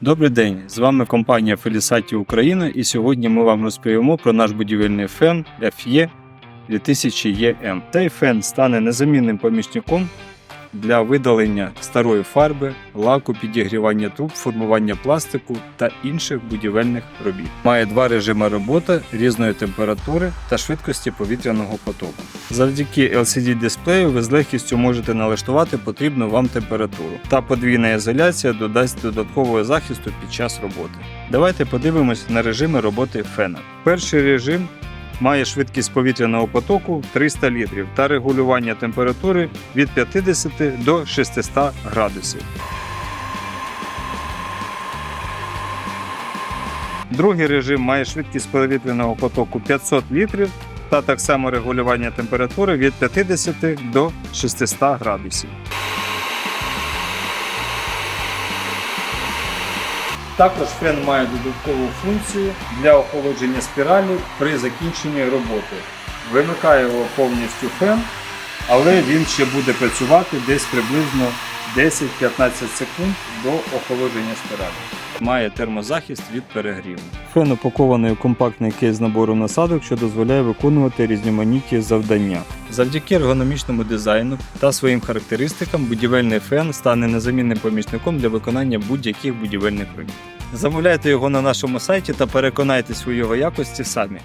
Добрий день! З вами компанія Фелісаті Україна і сьогодні ми вам розповімо про наш будівельний фен FE 2000 EM. Цей фен стане незамінним помічником для видалення старої фарби, лаку, підігрівання труб, формування пластику та інших будівельних робіт. Має два режими роботи різної температури та швидкості повітряного потоку. Завдяки LCD дисплею ви з легкістю можете налаштувати потрібну вам температуру. Та подвійна ізоляція додасть додаткового захисту під час роботи. Давайте подивимось на режими роботи фена. Перший режим має швидкість повітряного потоку 300 літрів та регулювання температури від 50 до 600 градусів. Другий режим має швидкість повітряного потоку 500 літрів та так само регулювання температури від 50 до 600 градусів. Також фен має додаткову функцію для охолодження спіралі при закінченні роботи. Вимикає його повністю фен, але він ще буде працювати десь приблизно 10-15 секунд до охолодження спіралі. Має термозахист від перегріву. Фен упакований у компактний кейс набору насадок, що дозволяє виконувати різноманітні завдання. Завдяки ергономічному дизайну та своїм характеристикам будівельний фен стане незамінним помічником для виконання будь-яких будівельних робіт. Замовляйте його на нашому сайті та переконайтесь у його якості самі.